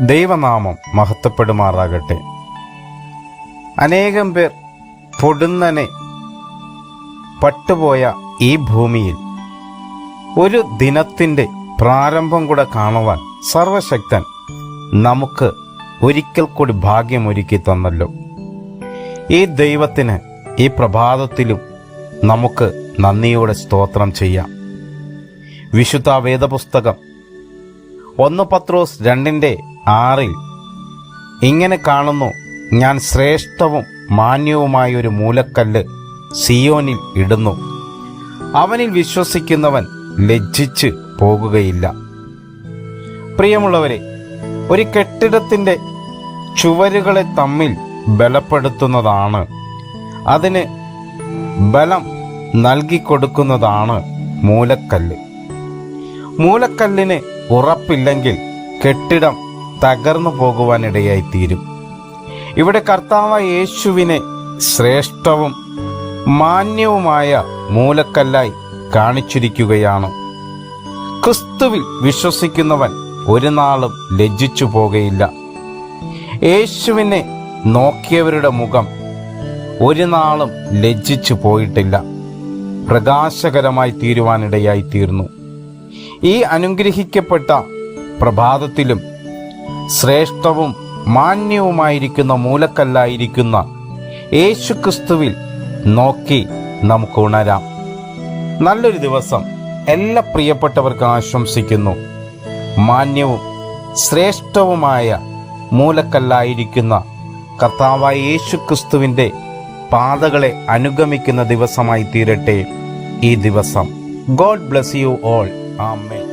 ദൈവനാമം മഹത്വപ്പെടുമാറാകട്ടെ. അനേകം പേർ പൊടുന്നനെ പട്ടുപോയ ഈ ഭൂമിയിൽ ഒരു ദിനത്തിന്റെ പ്രാരംഭം കൂടെ കാണുവാൻ സർവശക്തൻ നമുക്ക് ഒരിക്കൽ കൂടി ഭാഗ്യമൊരുക്കി തന്നല്ലോ. ഈ ദൈവത്തിന് ഈ പ്രഭാതത്തിലും നമുക്ക് നന്ദിയോടെ സ്തോത്രം ചെയ്യാം. വിശുദ്ധ വേദപുസ്തകം ഒന്ന് പത്രോസ് രണ്ടിന്റെ ആറിൽ ഇങ്ങനെ കാണുന്നു ഞാൻ ശ്രേഷ്ഠവും മാന്യവുമായ ഒരു മൂലക്കല്ല് സിയോനിൽ ഇടുന്നു. അവനിൽ വിശ്വസിക്കുന്നവൻ ലജ്ജിച്ച് പോകുകയില്ല. പ്രിയമുള്ളവരെ ഒരു കെട്ടിടത്തിന്റെ ചുവരുകളെ തമ്മിൽ ബലപ്പെടുത്തുന്നതാണ്. അതിന് ബലം നൽകിക്കൊടുക്കുന്നതാണ് മൂലക്കല്ല്. മൂലക്കല്ലിന് ഉറപ്പില്ലെങ്കിൽ കെട്ടിടം തകർന്നു പോകുവാനിടയായി തീരും. ഇവിടെ കർത്താവ് യേശുവിനെ ശ്രേഷ്ഠവും മാന്യവുമായ മൂലക്കല്ലായി കാണിച്ചിരിക്കുകയാണ്. ക്രിസ്തുവിൽ വിശ്വസിക്കുന്നവൻ ഒരു നാളും ലജ്ജിച്ചു പോകയില്ല യേശുവിനെ നോക്കിയവരുടെ മുഖം ഒരു നാളും ലജ്ജിച്ചു പോയിട്ടില്ല. പ്രകാശകരമായി തീരുവാനിടയായി തീർന്നു. ഈ അനുഗ്രഹിക്കപ്പെട്ട പ്രഭാതത്തിലും ശ്രേഷ്ഠവും മാന്യവുമായിരിക്കുന്ന മൂലക്കല്ലായിരിക്കുന്ന യേശുക്രിസ്തുവിൽ നോക്കി നമുക്ക് ഉണരാം. നല്ലൊരു ദിവസം എല്ലാ പ്രിയപ്പെട്ടവർക്ക് ആശംസിക്കുന്നു. മാന്യവും ശ്രേഷ്ഠവുമായ മൂലക്കല്ലായിരിക്കുന്ന കർത്താവായ യേശുക്രിസ്തുവിന്റെ പാതകളെ അനുഗമിക്കുന്ന ദിവസമായി തീരട്ടെ ഈ ദിവസം. God bless you all. ആമേ